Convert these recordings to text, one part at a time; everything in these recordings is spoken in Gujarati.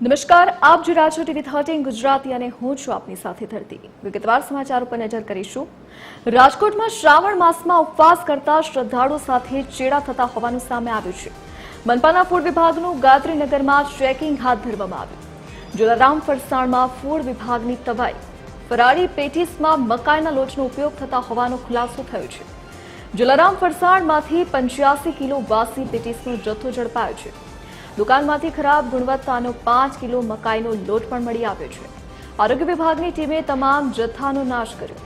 નમસ્કાર, આપ જો રાજો ટીવી થર્ટીન ગુજરાતી અને હું છું આપની સાથે ધરતી. વિગતવાર સમાચાર ઉપર નજર કરીશું. રાજકોટમાં શ્રાવણ માસમાં ઉપવાસ કરતા શ્રદ્ધાળુઓ સાથે ચેડા થતા હોવાનું સામે આવ્યું છે. મનપાના ફૂડ વિભાગનું ગાત્રીનગરમાં ચેકિંગ હાથ ધરવામાં આવ્યું. જલારામ ફરસાણમાં ફૂડ વિભાગની તવાઈ ફરાળી પેટીસમાં મકાઈના લોટનો ઉપયોગ થતા હોવાનો ખુલાસો થયો છે. જલારામ ફરસાણમાંથી પંચ્યાસી કિલો વાસી પેટીસનો જથ્થો ઝડપાયો છે. દુકાનમાંથી ખરાબ ગુણવત્તાનો પાંચ કિલો મકાઈનો લોટ પણ મળી આવ્યો છે. આરોગ્ય વિભાગની ટીમે તમામ જથ્થાનો નાશ કર્યો.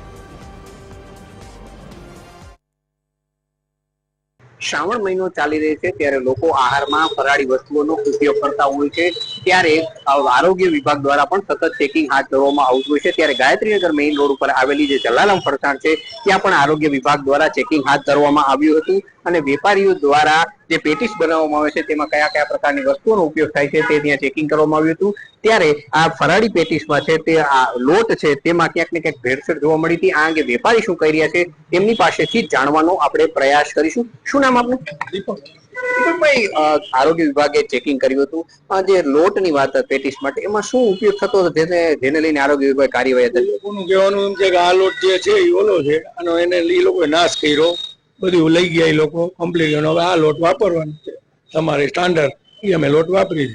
શ્રાવણ મહિનો ચાલી રહ્યો છે ત્યારે લોકો આહારમાં ફરાળી વસ્તુઓનો ઉપયોગ કરતા હોય છે. ત્યારે આરોગ્ય વિભાગ દ્વારા પણ સતત ચેકિંગ હાથ ધરવામાં આવતું હોય છે. ત્યારે ગાયત્રીનગર મેઇન રોડ ઉપર આવેલી જે જલારામ ફરસાણ છે, ત્યાં પણ આરોગ્ય વિભાગ દ્વારા ચેકિંગ હાથ ધરવામાં આવ્યું હતું. અને વેપારીઓ દ્વારા જે પેટીસ બનાવવામાં આવે છે તેમાં કયા કયા પ્રકારની વસ્તુઓનો ઉપયોગ થાય છે તે ત્યાં ચેકિંગ કરવામાં આવ્યું હતું. ત્યારે આ ફરાળી પેટીસમાં છે તે આ લોટ છે તેમાં ક્યાંક ને ક્યાંક ભેળસેળ જોવા મળી હતી. આ અંગે વેપારી શું કહી રહ્યા છે તેમની પાસેથી જાણવાનો આપણે પ્રયાસ કરીશું. શું નામ આપનું? દીપકભાઈ અ, આરોગ્ય વિભાગે ચેકિંગ કર્યું હતું. આ જે લોટની વાત પેટીસ માટે એમાં શું ઉપયોગ થતો હતો? જેને જેને લઈને આરોગ્ય વિભાગે કાર્યવાહી હતી લોકોનું કહેવાનું એમ છે કે આ લોટ જે છે એ ઓલો છે અને એને એ લોકોએ નાશ કર્યો. બધું લઈ ગયા એ લોકો કમ્પ્લીટ હવે આ લોટ વાપરવાનો છે. તમારે સ્ટાન્ડર્ડ એ અમે લોટ વાપરી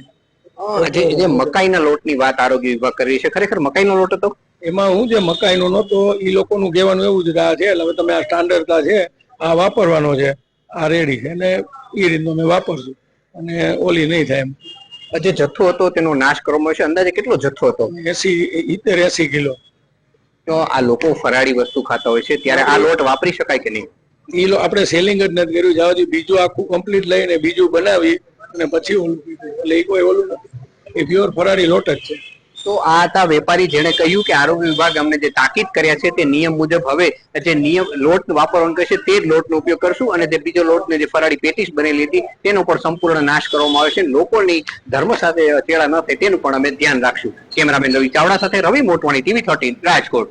છે જે મકાઈના લોટની વાત આરોગ્ય વિભાગ કરી છે ખરેખર મકાઈનો લોટ હતો? એમાં હું જે મકાઈનો નહોતો એ લોકોનું કહેવાનું એવું જ આ છે એટલે હવે તમે આ સ્ટાન્ડર્ડ છે આ વાપરવાનો છે આ રેડી છે. અને એ રીતનું અમે વાપરશું. અને ઓલી નહીં થાય એમ. આ જે જથ્થો હતો તેનો નાશ કરવામાં છે અંદાજે કેટલો જથ્થો હતો? એસી ઇતેર એસી કિલો. તો આ લોકો ફરાળી વસ્તુ ખાતા હોય છે ત્યારે આ લોટ વાપરી શકાય કે નહીં? એ આપણે સેલિંગ જ નથી કર્યું. જ્યાં બીજું આખું કમ્પ્લીટ લઈને બીજું બનાવી અને પછી ઓલું એટલે એ કોઈ ઓલું નથી. એ પ્યોર ફરારી લોટ જ છે. તો આ હતા વેપારી જેણે કહ્યું કે આરોગ્ય વિભાગ અમને જે તાકીદ કર્યા છે તે નિયમ મુજબ હવે જે નિયમ લોટ વાપરવાનું કહેશે તે જ લોટનો ઉપયોગ કરશું અને જે બીજો લોટને જે ફરાળી પેટીસ બનેલી હતી તેનો પણ સંપૂર્ણ નાશ કરવામાં આવે છે. લોકોની ધર્મ સાથે ચેડા ન થાય તેનું પણ અમે ધ્યાન રાખશું. કેમેરામેન રવિ ચાવડા સાથે રવિ મોટવાણી ટીવી થર્ટીન રાજકોટ.